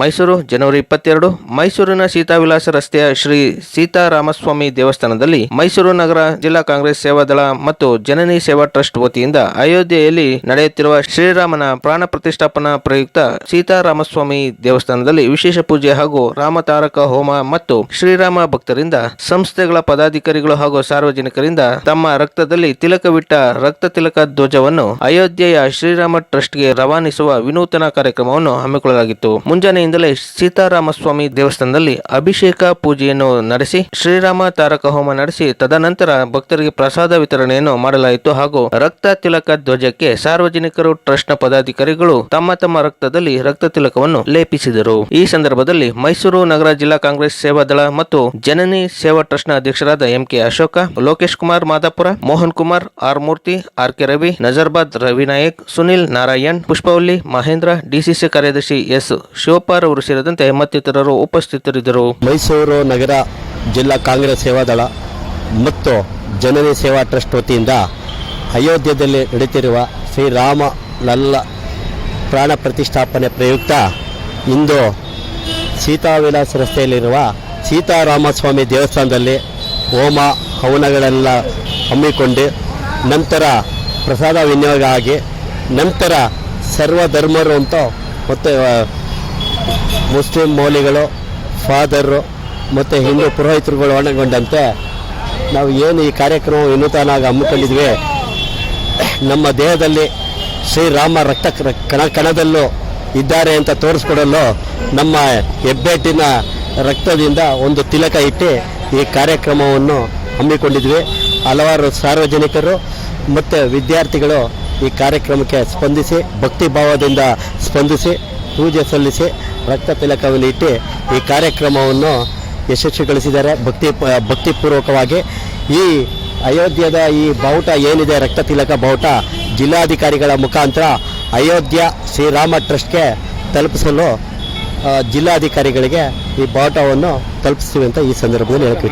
ಮೈಸೂರು, ಜನವರಿ ಇಪ್ಪತ್ತೆರಡು, ಮೈಸೂರಿನ ಸೀತಾವಿಲಾಸ ರಸ್ತೆಯ ಶ್ರೀ ಸೀತಾರಾಮಸ್ವಾಮಿ ದೇವಸ್ಥಾನದಲ್ಲಿ ಮೈಸೂರು ನಗರ ಜಿಲ್ಲಾ ಕಾಂಗ್ರೆಸ್ ಸೇವಾದಳ ಮತ್ತು ಜನನಿ ಸೇವಾ ಟ್ರಸ್ಟ್ ವತಿಯಿಂದ ಅಯೋಧ್ಯೆಯಲ್ಲಿ ನಡೆಯುತ್ತಿರುವ ಶ್ರೀರಾಮನ ಪ್ರಾಣ ಪ್ರತಿಷ್ಠಾಪನಾ ಪ್ರಯುಕ್ತ ಸೀತಾರಾಮಸ್ವಾಮಿ ದೇವಸ್ಥಾನದಲ್ಲಿ ವಿಶೇಷ ಪೂಜೆ ಹಾಗೂ ರಾಮತಾರಕ ಹೋಮ ಮತ್ತು ಶ್ರೀರಾಮ ಭಕ್ತರಿಂದ ಸಂಸ್ಥೆಗಳ ಪದಾಧಿಕಾರಿಗಳು ಹಾಗೂ ಸಾರ್ವಜನಿಕರಿಂದ ತಮ್ಮ ರಕ್ತದಲ್ಲಿ ತಿಲಕವಿಟ್ಟ ರಕ್ತ ತಿಲಕ ಧ್ವಜವನ್ನು ಅಯೋಧ್ಯೆಯ ಶ್ರೀರಾಮ ಟ್ರಸ್ಟ್ಗೆ ರವಾನಿಸುವ ವಿನೂತನ ಕಾರ್ಯಕ್ರಮವನ್ನು ಹಮ್ಮಿಕೊಳ್ಳಲಾಗಿತ್ತು. ಮುಂಜಾನೆಯಿಂದಲೇ ಸೀತಾರಾಮಸ್ವಾಮಿ ದೇವಸ್ಥಾನದಲ್ಲಿ ಅಭಿಷೇಕ ಪೂಜೆಯನ್ನು ನಡೆಸಿ, ಶ್ರೀರಾಮ ತಾರಕ ಹೋಮ ನಡೆಸಿ, ತದನಂತರ ಭಕ್ತರಿಗೆ ಪ್ರಸಾದ ವಿತರಣೆಯನ್ನು ಮಾಡಲಾಯಿತು ಹಾಗೂ ರಕ್ತ ತಿಲಕ ಧ್ವಜಕ್ಕೆ ಸಾರ್ವಜನಿಕರು, ಟ್ರಸ್ಟ್ನ ಪದಾಧಿಕಾರಿಗಳು ತಮ್ಮ ತಮ್ಮ ರಕ್ತದಲ್ಲಿ ರಕ್ತ ತಿಲಕವನ್ನು ಲೇಪಿಸಿದರು. ಈ ಸಂದರ್ಭದಲ್ಲಿ ಮೈಸೂರು ನಗರ ಜಿಲ್ಲಾ ಕಾಂಗ್ರೆಸ್ ಸೇವಾದಳ ಮತ್ತು ಜನನಿ ಸೇವಾ ಟ್ರಸ್ಟ್ನ ಅಧ್ಯಕ್ಷರಾದ MK Ashoka, Lokesh Kumar Madapura, Mohan Kumar, R Murthy, R K Ravi, Nazarbad Ravinayak, Sunil Narayan, Pushpavalli Mahendra, DCC ಕಾರ್ಯದರ್ಶಿ ಎಸ್ ಶಿವಪಾರ್ ಅವರು ಸೇರಿದಂತೆ ಮತ್ತಿತರರು ಉಪಸ್ಥಿತರಿದ್ದರು. ಮೈಸೂರು ನಗರ ಜಿಲ್ಲಾ ಕಾಂಗ್ರೆಸ್ ಸೇವಾದಳ ಮತ್ತು ಜನನಿ ಸೇವಾ ಟ್ರಸ್ಟ್ ವತಿಯಿಂದ ಅಯೋಧ್ಯೆಯಲ್ಲಿ ನಡೆಯುತ್ತಿರುವ ಶ್ರೀರಾಮ ಲಲ್ಲ ಪ್ರಾಣ ಪ್ರತಿಷ್ಠಾಪನೆ ಪ್ರಯುಕ್ತ ಇಂದು ಸೀತಾವಿಲಾಸ ರಸ್ತೆಯಲ್ಲಿರುವ ಸೀತಾರಾಮಸ್ವಾಮಿ ದೇವಸ್ಥಾನದಲ್ಲಿ ಹೋಮ ಹವನಗಳೆಲ್ಲ ಹಮ್ಮಿಕೊಂಡು ನಂತರ ಪ್ರಸಾದ ವಿನಿಯೋಗ ಆಗಿ ನಂತರ ಸರ್ವಧರ್ಮರು ಅಂತ ಮತ್ತು ಮುಸ್ಲಿಂ ಮೌಲಿಗಳು ಫಾದರು ಮತ್ತು ಹಿಂದೂ ಪುರೋಹಿತರುಗಳು ಒಳಗೊಂಡಂತೆ ನಾವು ಏನು ಈ ಕಾರ್ಯಕ್ರಮ ವಿನೂತನಾಗಿ ಹಮ್ಮಿಕೊಂಡಿದ್ವಿ. ನಮ್ಮ ದೇಹದಲ್ಲಿ ಶ್ರೀರಾಮ ರಕ್ತ ಕಣ, ಕಣದಲ್ಲೂ ಇದ್ದಾರೆ ಅಂತ ತೋರಿಸ್ಕೊಡಲು ನಮ್ಮ ಹೆಬ್ಬೆಟ್ಟಿನ ರಕ್ತದಿಂದ ಒಂದು ತಿಲಕ ಇಟ್ಟು ಈ ಕಾರ್ಯಕ್ರಮವನ್ನು ಹಮ್ಮಿಕೊಂಡಿದ್ವಿ. ಹಲವಾರು ಸಾರ್ವಜನಿಕರು ಮತ್ತು ವಿದ್ಯಾರ್ಥಿಗಳು ಈ ಕಾರ್ಯಕ್ರಮಕ್ಕೆ ಸ್ಪಂದಿಸಿ, ಭಕ್ತಿ ಭಾವದಿಂದ ಸ್ಪಂದಿಸಿ, ಪೂಜೆ ಸಲ್ಲಿಸಿ ರಕ್ತ ತಿಲಕವನ್ನು ಇಟ್ಟು ಈ ಕಾರ್ಯಕ್ರಮವನ್ನು ಯಶಸ್ವಿಗೊಳಿಸಿದ್ದಾರೆ. ಭಕ್ತಿ ಭಕ್ತಿಪೂರ್ವಕವಾಗಿ ಈ ಅಯೋಧ್ಯದ ಈ ಬಾವುಟ ಏನಿದೆ ರಕ್ತ ತಿಲಕ ಬಾವುಟ ಜಿಲ್ಲಾಧಿಕಾರಿಗಳ ಮುಖಾಂತರ ಅಯೋಧ್ಯ ಶ್ರೀರಾಮ ಟ್ರಸ್ಟ್ಗೆ ತಲುಪಿಸಲು ಜಿಲ್ಲಾಧಿಕಾರಿಗಳಿಗೆ ಈ ಬಾವುಟವನ್ನು ತಲುಪಿಸ್ತೀವಿ ಅಂತ ಈ ಸಂದರ್ಭದಲ್ಲಿ ಹೇಳಕ್ಕೆ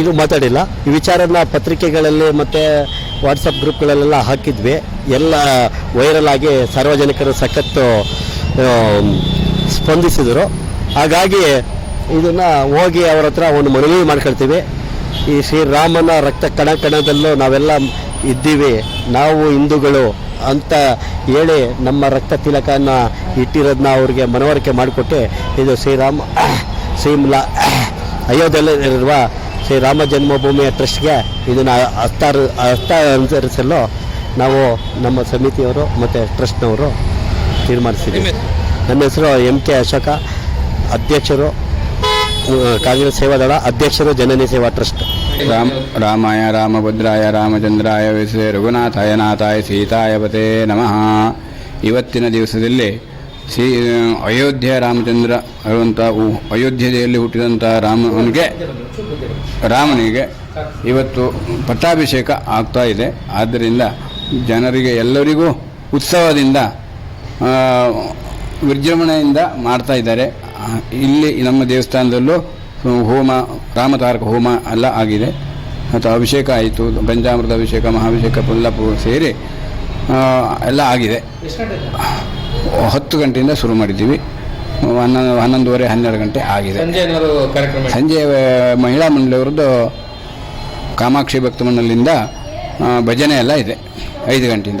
ಇದು ಮಾತಾಡಿಲ್ಲ. ಈ ವಿಚಾರನ ಪತ್ರಿಕೆಗಳಲ್ಲಿ ಮತ್ತು ವಾಟ್ಸಪ್ ಗ್ರೂಪ್ಗಳಲ್ಲೆಲ್ಲ ಹಾಕಿದ್ವಿ. ಎಲ್ಲ ವೈರಲ್ ಆಗಿ ಸಾರ್ವಜನಿಕರು ಸಖತ್ತು ಸ್ಪಂದಿಸಿದರು. ಹಾಗಾಗಿ ಇದನ್ನು ಹೋಗಿ ಅವರ ಹತ್ರ ಒಂದು ಮನವಿ ಮಾಡ್ಕೊಳ್ತೀವಿ. ಈ ಶ್ರೀರಾಮನ ರಕ್ತ ಕಣ ಕಣದಲ್ಲೂ ನಾವೆಲ್ಲ ಇದ್ದೀವಿ. ನಾವು ಹಿಂದೂಗಳು ಅಂತ ಹೇಳಿ ನಮ್ಮ ರಕ್ತ ತಿಲಕನ ಇಟ್ಟಿರೋದನ್ನ ಅವ್ರಿಗೆ ಮನವರಿಕೆ ಮಾಡಿಕೊಟ್ಟು ಇದು ಶ್ರೀರಾಮ, ಶ್ರೀಮಲ, ಅಯೋಧ್ಯೆಯಲ್ಲಿರುವ ಶ್ರೀರಾಮ ಜನ್ಮಭೂಮಿಯ ಟ್ರಸ್ಟ್ಗೆ ಇದನ್ನು ಹಸ್ತಾರ ಅನುಸರಿಸಲು ನಾವು ನಮ್ಮ ಸಮಿತಿಯವರು ಮತ್ತು ಟ್ರಸ್ಟ್ನವರು ತೀರ್ಮಾನಿಸಿದ್ದೀವಿ. ನನ್ನ ಹೆಸರು ಎಂ ಕೆ ಅಶೋಕ ಅಧ್ಯಕ್ಷರು ಕಾಂಗ್ರೆಸ್ ಸೇವಾದಳ ಅಧ್ಯಕ್ಷರು ಜನನಿ ಸೇವಾ ಟ್ರಸ್ಟ್. ರಾಮ ರಾಮಾಯ ರಾಮಭದ್ರಾಯ ರಾಮಚಂದ್ರಾಯ ವಿಸೇ ರಘುನಾಥಾಯ ನಾಥಾಯ ಸೀತಾಯ ಪತೇ ನಮಃ. ಇವತ್ತಿನ ದಿವಸದಲ್ಲಿ ಶ್ರೀ ಅಯೋಧ್ಯೆ ರಾಮಚಂದ್ರ ಇರುವಂಥ ಅಯೋಧ್ಯೆಯಲ್ಲಿ ಹುಟ್ಟಿದಂಥ ರಾಮನಿಗೆ ರಾಮನಿಗೆ ಇವತ್ತು ಪಟ್ಟಾಭಿಷೇಕ ಆಗ್ತಾ ಇದೆ. ಆದ್ದರಿಂದ ಜನರಿಗೆ ಎಲ್ಲರಿಗೂ ಉತ್ಸವದಿಂದ ವಿಜೃಂಭಣೆಯಿಂದ ಮಾಡ್ತಾ ಇದ್ದಾರೆ. ಇಲ್ಲಿ ನಮ್ಮ ದೇವಸ್ಥಾನದಲ್ಲೂ ಹೋಮ ರಾಮತಾರಕ ಹೋಮ ಎಲ್ಲ ಆಗಿದೆ. ಮತ್ತು ಅಭಿಷೇಕ ಆಯಿತು ಪಂಚಾಮೃತ ಅಭಿಷೇಕ ಮಹಾಭಿಷೇಕ ಎಲ್ಲ ಪೂ- ಸೇರಿ ಎಲ್ಲ ಆಗಿದೆ. ಹತ್ತು ಗಂಟೆಯಿಂದ ಶುರು ಮಾಡಿದ್ದೀವಿ. ಹನ್ನೊಂದು ಹನ್ನೊಂದುವರೆ ಹನ್ನೆರಡು ಗಂಟೆ ಆಗಿದೆ. ಸಂಜೆ ಮಹಿಳಾ ಮಂಡಳಿಯವ್ರದ್ದು ಕಾಮಾಕ್ಷಿ ಭಕ್ತ ಮಂಡಳಿಯಿಂದ ಭಜನೆ ಎಲ್ಲ ಇದೆ ಐದು ಗಂಟೆಯಿಂದ.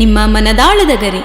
ನಿಮ್ಮ ಮನದಾಳದ ಗರಿ.